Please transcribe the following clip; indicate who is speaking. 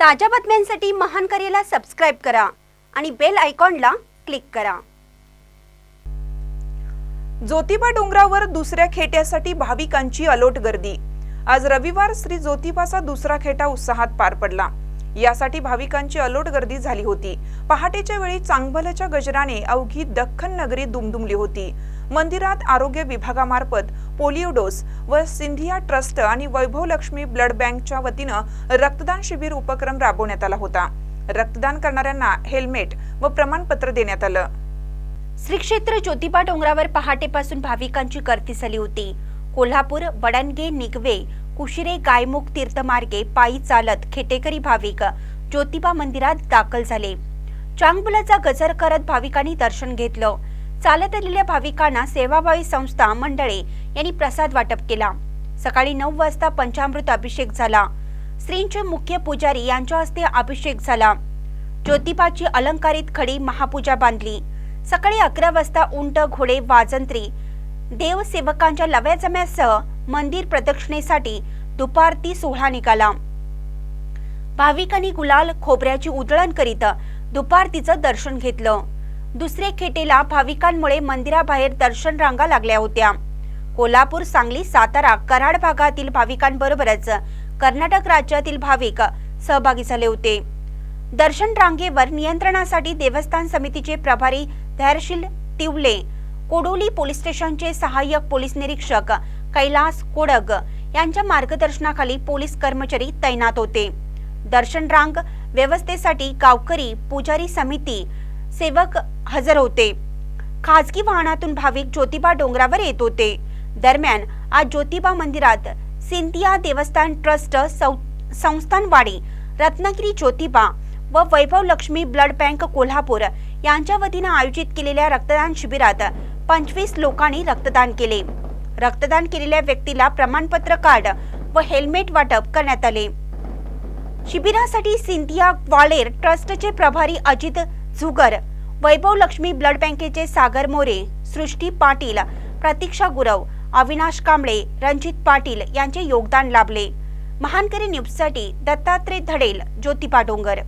Speaker 1: ताज्या बातम्यांसाठी महान करेला सबस्क्राईब करा आणि बेल आयकॉनला क्लिक करा.
Speaker 2: ज्योतिबा डोंगरावर दुसऱ्या खेट्यासाठी भाविकांची अलोट गर्दी. आज रविवार श्री ज्योतिबाचा दुसरा खेटा उत्साहात पार पडला. यासाठी भाविकांची अलोट गर्दी झाली होती. पहाटेच्या वेळी चांगभलच्या गजराने अवघी दख्खन नगरी दुमदुमली होती. मंदिरात आरोग्य विभागामार्फत पोलिओ डोस व सिंधिया ट्रस्ट आणि वैभव लक्ष्मी ब्लड बँकच्या वतीनं रक्तदान शिबिर उपक्रम राबवण्यात आला होता. रक्तदान करणाऱ्यांना हेल्मेट व प्रमाणपत्र देण्यात आलं.
Speaker 1: श्री क्षेत्र ज्योतिबा डोंगरावर पहाटेपासून भाविकांची गर्दी झाली होती. कोल्हापूर बडणगे निगवे कुशिरे गायमुख तीर्थमार्गे पायी चालत खेटेकरी भाविक ज्योतिबा मंदिरात दाखल झाले. चांगबुलाचा गजर करत भाविकांनी दर्शन घेतलं. चालत आलेल्या भाविकांना सेवाभावी संस्था मंडळे यांनी प्रसाद वाटप केला. सकाळी नऊ वाजता पंचामृत अभिषेक झाला. श्रींचे मुख्य पुजारी यांच्या हस्ते अभिषेक झाला. ज्योतिबाची अलंकारित खडी महापूजा बांधली. सकाळी अकरा वाजता उंट घोडे वाजंत्री देवसेवकांच्या लव्या जम्यासह मंदिर प्रदक्षिणेसाठी दुपारती सोहळा निघाला. भाविकांनी गुलाल खोबऱ्याची उधळण करीत दुपारतीचं दर्शन घेतलं. दुसरे खेटेला भाविकांमुळे मंदिराबाहेर दर्शन रांगा लागल्या होत्या. कोल्हापूर सांगली सातारा कराड भागातील भाविकांबरोबरच कर्नाटक राज्यातील भाविक सहभागी झाले होते. दर्शन रांगेवर नियंत्रणासाठी देवस्थान समितीचे प्रभारी धैर्यशील तिवले कोडोली पोलीस स्टेशनचे सहाय्यक पोलीस निरीक्षक कैलास कोडग यांच्या मार्गदर्शनाखाली पोलीस कर्मचारी तैनात होते. दर्शन रांग व्यवस्थेसाठी गावकरी पुजारी समिती सेवक हजर होते. खाजगी वाहनातून भाविक ज्योतिबा डोंगरावर येत होते. दरम्यान आज ज्योतिबा मंदिरात सिंधिया देवस्थान ट्रस्ट सौ- संस्थानवाडी रत्नागिरी ज्योतिबा व वैभव लक्ष्मी ब्लड बँक कोल्हापूर यांच्या वतीनं आयोजित केलेल्या रक्तदान शिबिरात पंचवीस लोकांनी रक्तदान केले. रक्तदान केलेल्या व्यक्तीला प्रमाणपत्र कार्ड व हेल्मेट वाटप करण्यात आले. शिबिरासाठी सिंधिया ग्वालेर ट्रस्टचे प्रभारी अजित झुगर वैभव लक्ष्मी ब्लड बँकेचे सागर मोरे सृष्टी पाटील प्रतीक्षा गुरव अविनाश कांबळे रणजित पाटील यांचे योगदान लाभले. महानकरी न्यूजसाठी दत्तात्रय धडेल ज्योतिपा डोंगर.